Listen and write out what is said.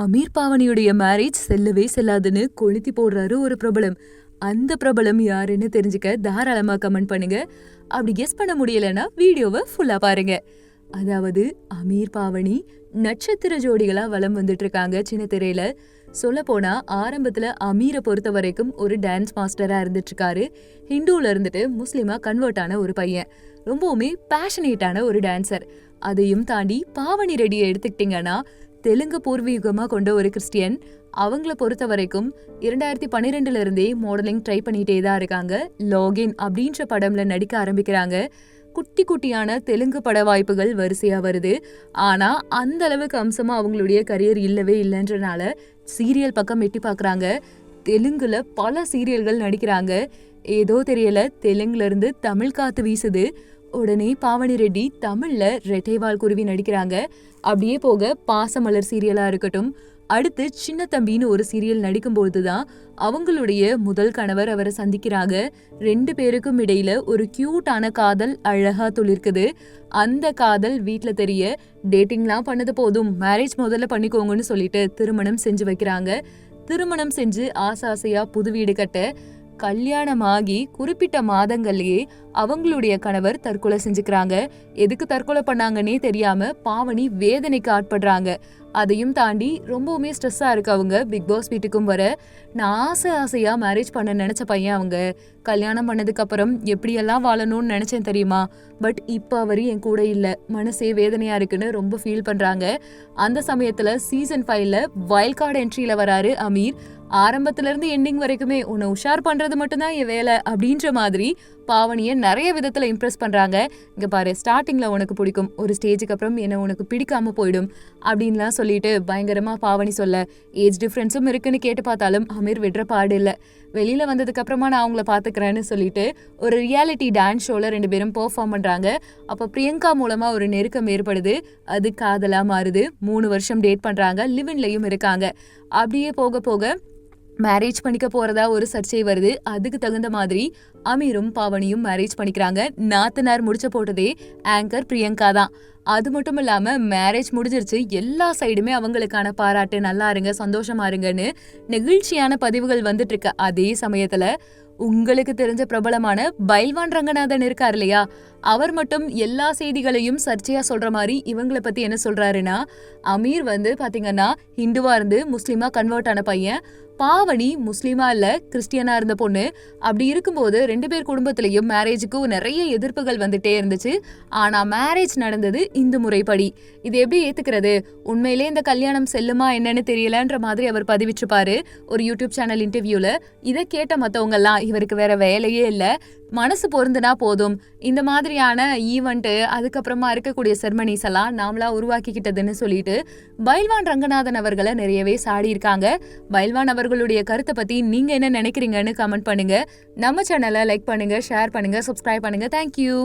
Amir பாவனியுடைய marriage செல்லவே செல்லாதுன்னு கொளுத்தி போடுறாரு ஒரு பிரபலம். அந்த பிரபலம் யாருன்னு தெரிஞ்சுக்க தாராளமாக கமெண்ட் பண்ணுங்க. அப்படி கெஸ் பண்ண முடியலன்னா வீடியோவை ஃபுல்லா பாருங்க. அதாவது அமீர் பாவனி நட்சத்திர ஜோடிகளா வலம் வந்துட்டு இருக்காங்க சின்ன திரையில. சொல்ல போனா ஆரம்பத்துல அமீரை பொறுத்த வரைக்கும் ஒரு டான்ஸ் மாஸ்டரா இருந்துட்டு இருக்காரு ஹிந்துல இருந்துட்டு முஸ்லீமாக கன்வெர்ட் ஆன ஒரு பையன். ரொம்பவுமே பேஷனேட்டான ஒரு டான்சர் அதையும் தாண்டி பாவனி ரெடியை எடுத்துக்கிட்டீங்கன்னா தெலுங்கு பூர்வீகமாக கொண்ட ஒரு கிறிஸ்டியன் அவங்கள பொறுத்த வரைக்கும் இரண்டாயிரத்தி பன்னிரெண்டுல இருந்தே மாடலிங் ட்ரை பண்ணிட்டே தான் இருக்காங்க. லாகின் அப்படின்ற படம்ல நடிக்க ஆரம்பிக்கிறாங்க. குட்டி குட்டியான தெலுங்கு பட வாய்ப்புகள் வரிசையா வருது. ஆனா அந்த அளவுக்கு அம்சமா அவங்களுடைய கரியர் இல்லவே இல்லைன்றனால சீரியல் பக்கம் எட்டி பாக்குறாங்க தெலுங்குல பல சீரியல்கள் நடிக்கிறாங்க. ஏதோ தெரியல தெலுங்குல இருந்து தமிழ் காத்து வீசுது. உடனே பாவனி ரெட்டி தமிழ்ல ரெட்டைவால் குருவி நடிக்கிறாங்க. அப்படியே போக பாசமலர் சீரியலா இருக்கட்டும். அடுத்து சின்ன தம்பின்னு ஒரு சீரியல் நடிக்கும்போது தான் அவங்களுடைய முதல் கணவர் அவரை சந்திக்கிறாங்க. ரெண்டு பேருக்கும் இடையில ஒரு கியூட்டான காதல் அழகா துளிர்க்குது. அந்த காதல் வீட்டில் தெரிய டேட்டிங்லாம் பண்ணது போதும். மேரேஜ் முதல்ல பண்ணிக்கோங்கன்னு சொல்லிட்டு திருமணம் செஞ்சு வைக்கிறாங்க. திருமணம் செஞ்சு ஆசை ஆசையா புது வீடு கட்ட கல்யாணமாகி குறிப்பிட்ட மாதங்கள்லயே அவங்களுடைய கணவர் தற்கொலை செஞ்சுக்கிறாங்க. எதுக்கு தற்கொலை பண்ணாங்கன்னே தெரியாம பாவனி வேதனைக்கு ஆட்படுறாங்க. அதையும் தாண்டி ரொம்பவுமே ஸ்ட்ரெஸ்ஸாக இருக்கு அவங்க. பிக் பாஸ் வீட்டுக்கும் வர. நான் ஆசை ஆசையாக மேரேஜ் பண்ண நினைச்ச பையன் அவங்க. கல்யாணம் பண்ணதுக்கப்புறம் எப்படியெல்லாம் வாழணும்னு நினச்சேன் தெரியுமா? பட் இப்போ அவர் என் கூட இல்லை. மனசே வேதனையாக இருக்குன்னு ரொம்ப ஃபீல் பண்ணுறாங்க அந்த சமயத்தில் சீசன் ஃபைவ்ல வைல்ட் கார்டு என்ட்ரியில் வராரு அமீர். ஆரம்பத்திலேருந்து எண்டிங் வரைக்குமே உன்னை உஷார் பண்ணுறது மட்டும்தான் என் வேலை அப்படின்ற மாதிரி பாவனியை நிறைய விதத்தில் இம்ப்ரெஸ் பண்ணுறாங்க இங்கே பாரு ஸ்டார்டிங்கில் உனக்கு பிடிக்கும். ஒரு ஸ்டேஜுக்கு அப்புறம் என்ன உனக்கு பிடிக்காமல் போயிடும் அப்படின்லாம் சொல்லிட்டு பயங்கரமா பாவனி சொல்ல ஏஜ் டிஃப்ரென்ஸும் இருக்குன்னு கேட்டு பார்த்தாலும் அமீர் விடுற பாடு இல்லை. வெளியில வந்ததுக்கு அப்புறமா நான் அவங்கள பாத்துக்கிறேன்னு சொல்லிட்டு ஒரு ரியாலிட்டி டான்ஸ் ஷோல ரெண்டு பேரும் பெர்ஃபார்ம் பண்றாங்க. அப்ப பிரியங்கா மூலமா ஒரு நெருக்கம் ஏற்படுது. அது காதலா மாறுது. மூணு வருஷம் டேட் பண்றாங்க. லிவின்லயும் இருக்காங்க. அப்படியே போக போக மேரேஜ் பண்ணிக்க போறதா ஒரு சர்ச்சை வருது. அதுக்கு தகுந்த மாதிரி அமீரும் பாவனியும் மேரேஜ் பண்ணிக்கிறாங்க. நாத்தனார் முடிச்ச போட்டதே ஆங்கர் பிரியங்கா தான். அது மட்டும் இல்லாம மேரேஜ் முடிஞ்சிருச்சு. எல்லா சைடுமே அவங்களுக்கான பாராட்டு நல்லா இருங்க சந்தோஷமா இருங்கன்னு நெகிழ்ச்சியான பதிவுகள் வந்துட்டு இருக்க. அதே சமயத்துல உங்களுக்கு தெரிஞ்ச பிரபலமான பைல்வான் ரங்கநாதன் இருக்கார் இல்லையா? அவர் மட்டும் எல்லா செய்திகளையும் சர்ச்சையா சொல்ற மாதிரி இவங்கள பத்தி என்ன சொல்றாருன்னா அமீர் வந்து பாத்தீங்கன்னா ஹிந்துவா இருந்து முஸ்லீமா கன்வெர்ட் ஆன பையன். பாவனி முஸ்லீமா இல்ல கிறிஸ்டியனா இருந்த பொண்ணு. அப்படி இருக்கும்போது ரெண்டு பேர் குடும்பத்திலையும் மேரேஜுக்கும் நிறைய எதிர்ப்புகள் வந்துட்டே இருந்துச்சு. ஆனா மேரேஜ் நடந்தது இந்து முறைப்படி. இது எப்படி ஏத்துக்கிறது? உண்மையிலே இந்த கல்யாணம் செல்லுமா என்னன்னு தெரியலன்ற மாதிரி அவர் பதிவிச்சிருப்பாரு ஒரு யூடியூப் சேனல் இன்டர்வியூல இதை கேட்ட மத்தவங்க எல்லாம் இவருக்கு வேற வேலையே இல்லை. மனசு பொருந்துனா போதும். இந்த மாதிரியான ஈவெண்ட்டு அதுக்கப்புறமா இருக்கக்கூடிய செர்மனிஸ் எல்லாம் நாமளா உருவாக்கிக்கிட்டதுன்னு சொல்லிட்டு பைல்வான் ரங்கநாதன் அவர்களை நிறையவே சாடியிருக்காங்க. பைல்வான் அவர்களுடைய கருத்தை பத்தி நீங்க என்ன நினைக்கிறீங்கன்னு கமெண்ட் பண்ணுங்க. நம்ம சேனலை லைக் பண்ணுங்க ஷேர் பண்ணுங்க சப்ஸ்கிரைப் பண்ணுங்க. தேங்க்யூ